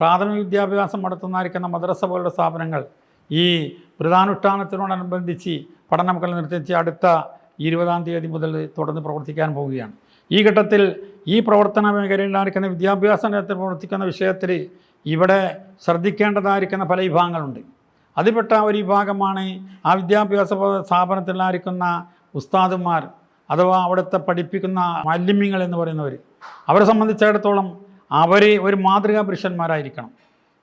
പ്രാഥമിക വിദ്യാഭ്യാസം നടത്തുന്നതായിരിക്കുന്ന മദ്രസ പോലുള്ള സ്ഥാപനങ്ങൾ ഈ വ്രതാനുഷ്ഠാനത്തിനോടനുബന്ധിച്ച് പഠനമക്കളെ നിർത്തിച്ച് അടുത്ത ഇരുപതാം തീയതി മുതൽ തുടർന്ന് പ്രവർത്തിക്കാൻ പോവുകയാണ്. ഈ ഘട്ടത്തിൽ ഈ പ്രവർത്തന മേഖലയിലായിരിക്കുന്ന വിദ്യാഭ്യാസ രംഗത്ത് പ്രവർത്തിക്കുന്ന വിഷയത്തിൽ ഇവിടെ ശ്രദ്ധിക്കേണ്ടതായിരിക്കുന്ന പല വിഭാഗങ്ങളുണ്ട്. അതിൽപ്പെട്ട ഒരു വിഭാഗമാണ് ആ വിദ്യാഭ്യാസ സ്ഥാപനത്തിലായിരിക്കുന്ന ഉസ്താദുമാർ അഥവാ അവിടുത്തെ പഠിപ്പിക്കുന്ന മാലിന്യങ്ങൾ എന്ന് പറയുന്നവർ. അവരെ സംബന്ധിച്ചിടത്തോളം അവർ ഒരു മാതൃകാ പുരുഷന്മാരായിരിക്കണം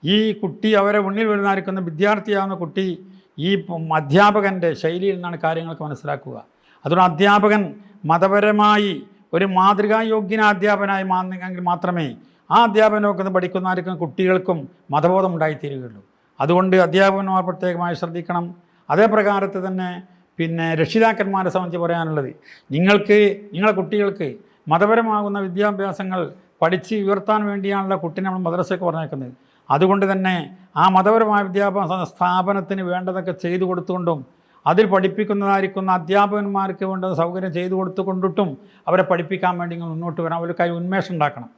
ഈ കുട്ടി അവരെ മുന്നിൽ വരുന്നതായിരിക്കുന്ന വിദ്യാർത്ഥിയാകുന്ന കുട്ടി ഈ അധ്യാപകന്റെ ശൈലിയിൽ നിന്നാണ് കാര്യങ്ങൾക്ക് മനസ്സിലാക്കുക. അതുകൊണ്ട് അധ്യാപകൻ മതപരമായി ഒരു മാതൃകായോഗ്യന അധ്യാപനായി മാറുന്നെങ്കിൽ മാത്രമേ ആ അധ്യാപനമൊക്കെ പഠിക്കുന്നവർക്കും കുട്ടികൾക്കും മതബോധം ഉണ്ടായിത്തീരുകയുള്ളൂ. അതുകൊണ്ട് അധ്യാപകന്മാർ പ്രത്യേകമായി ശ്രദ്ധിക്കണം. അതേ പ്രകാരത്തെ തന്നെ പിന്നെ രക്ഷിതാക്കന്മാരെ സംബന്ധിച്ച് പറയാനുള്ളത് നിങ്ങൾക്ക് നിങ്ങളെ കുട്ടികൾക്ക് മതപരമാകുന്ന വിദ്യാഭ്യാസങ്ങൾ പഠിച്ച് ഉയർത്താൻ വേണ്ടിയാണല്ലോ കുട്ടീനെ നമ്മൾ മദ്രസയ്ക്ക് പറഞ്ഞേക്കുന്നത് അതുകൊണ്ട് തന്നെ ആ മതപരമായ വിദ്യാഭ്യാസ സ്ഥാപനത്തിന് വേണ്ടതൊക്കെ ചെയ്തു കൊടുത്തുകൊണ്ടും അതിൽ പഠിപ്പിക്കുന്നതായിരിക്കുന്ന അധ്യാപകന്മാർക്ക് വേണ്ട സൗകര്യം ചെയ്തു കൊടുത്തുകൊണ്ടിട്ടും അവരെ പഠിപ്പിക്കാൻ വേണ്ടി മുന്നോട്ട് വരാൻ അവർക്ക് അതിന് ഉന്മേഷം ഉണ്ടാക്കണം.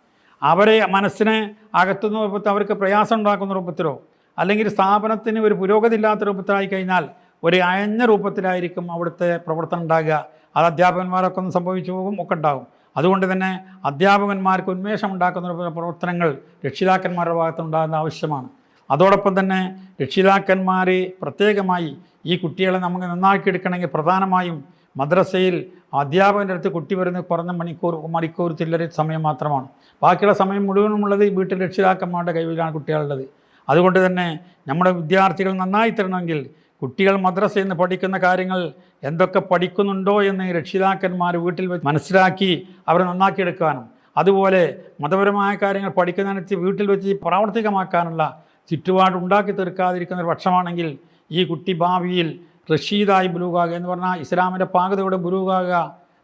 അവരെ മനസ്സിനെ അകത്തുന്ന രൂപത്തിൽ അവർക്ക് പ്രയാസം ഉണ്ടാക്കുന്ന രൂപത്തിലോ അല്ലെങ്കിൽ സ്ഥാപനത്തിന് ഒരു പുരോഗതി ഇല്ലാത്ത രൂപത്തിലായി കഴിഞ്ഞാൽ ഒരു അയഞ്ഞ രൂപത്തിലായിരിക്കും അവിടുത്തെ പ്രവർത്തനം ഉണ്ടാകുക. അത് അധ്യാപകന്മാരൊക്കെ ഒന്ന് സംഭവിച്ചു പോകും ഒക്കെ ഉണ്ടാകും. അതുകൊണ്ട് തന്നെ അധ്യാപകന്മാർക്ക് ഉന്മേഷം ഉണ്ടാക്കുന്ന പ്രവർത്തനങ്ങൾ രക്ഷിതാക്കന്മാരുടെ ഭാഗത്തുണ്ടാകുന്ന ആവശ്യമാണ്. അതോടൊപ്പം തന്നെ രക്ഷിതാക്കന്മാരെ പ്രത്യേകമായി ഈ കുട്ടികളെ നമുക്ക് നന്നാക്കിയെടുക്കണമെങ്കിൽ പ്രധാനമായും മദ്രസയിൽ അധ്യാപകന്റെ അടുത്ത് കുട്ടി വരുന്ന കുറഞ്ഞ മണിക്കൂർ മണിക്കൂർ ചില്ലറ സമയം മാത്രമാണ്. ബാക്കിയുള്ള സമയം മുഴുവനുമുള്ളത് വീട്ടിൽ രക്ഷിതാക്കന്മാരുടെ കൈവിലാണ് കുട്ടികളുള്ളത്. അതുകൊണ്ട് തന്നെ നമ്മുടെ വിദ്യാർത്ഥികൾ നന്നായി തരണമെങ്കിൽ കുട്ടികൾ മദ്രസയിൽ നിന്ന് പഠിക്കുന്ന കാര്യങ്ങൾ എന്തൊക്കെ പഠിക്കുന്നുണ്ടോ എന്ന് രക്ഷിതാക്കന്മാർ വീട്ടിൽ വെച്ച് മനസ്സിലാക്കി അവരെ നന്നാക്കിയെടുക്കാനും അതുപോലെ മതപരമായ കാര്യങ്ങൾ പഠിക്കുന്നതിനനുസരിച്ച് വീട്ടിൽ വെച്ച് പ്രാവർത്തികമാക്കാനുള്ള ചുറ്റുപാട് ഉണ്ടാക്കി തീർക്കാതിരിക്കുന്ന ഒരു പക്ഷമാണെങ്കിൽ ഈ കുട്ടി ഭാവിയിൽ റഷീദായി ബുലൂകാകുക എന്ന് പറഞ്ഞാൽ ഇസ്ലാമിന്റെ പാകതയോടെ ബുലൂകാകുക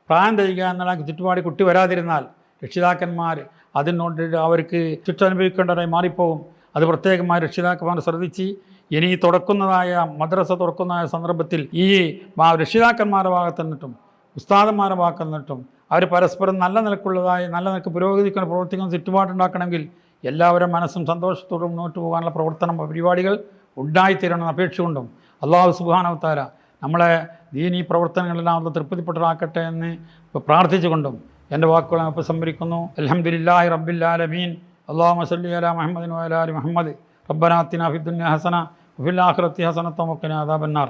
പ്രായം തയ്യുക എന്നുള്ള ചുറ്റുപാട് കുട്ടി വരാതിരുന്നാൽ രക്ഷിതാക്കന്മാർ അതിനോട് അവർക്ക് ചുറ്റനുഭവിക്കേണ്ടതായി മാറിപ്പോകും. അത് പ്രത്യേകമായി രക്ഷിതാക്കന്മാർ ശ്രദ്ധിച്ച് ഇനി തുറക്കുന്നതായ മദ്രസ തുറക്കുന്നതായ സന്ദർഭത്തിൽ ഈ രക്ഷിതാക്കന്മാരുടെ ഭാഗത്ത് നിന്നിട്ടും ഉസ്താദന്മാരുടെ ഭാഗത്ത് നിന്നിട്ടും അവർ പരസ്പരം നല്ല നിലക്കുള്ളതായി നല്ല നിലയ്ക്ക് പുരോഗതിക്കുന്ന പ്രവർത്തിക്കുന്ന ചുറ്റുപാടുണ്ടാക്കണമെങ്കിൽ എല്ലാവരും മനസ്സും സന്തോഷത്തോടും മുന്നോട്ട് പോകാനുള്ള പ്രവർത്തനം പരിപാടികൾ ഉണ്ടായിത്തീരണമെന്ന് അപേക്ഷകൊണ്ടും അള്ളാഹു സുബാനവത്താര നമ്മളെ ദീനി പ്രവർത്തനങ്ങളെല്ലാം ഒന്ന് തൃപ്തിപ്പെട്ടതാക്കട്ടെ എന്ന് പ്രാർത്ഥിച്ചുകൊണ്ടും എന്റെ വാക്കുകൾ ഞാൻ ഉപസംഹരിക്കുന്നു അലഹമുല്ലാഹി റബ്ബില്ലാലമീൻ അള്ളാഹു മസല്ലി അല മുഹമ്മദിൻ വലാലി മുഹമ്മദ്. ربنا آتنا في الدنيا حسنة وفي الآخرة حسنة وقنا عذاب النار.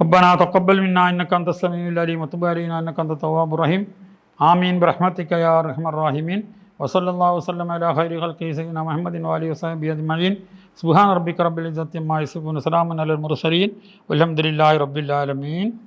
ربنا تقبل منا إنك أنت السميع العليم وتب علينا إنك أنت التواب الرحيم. آمين. برحمتك يا أرحم الراحمين. وصلى الله وسلم على خير خلقه سيدنا محمد وآله وصحبه أجمعين. سبحان ربك رب العزة عما يصفون وسلام على المرسلين والحمد لله رب العالمين.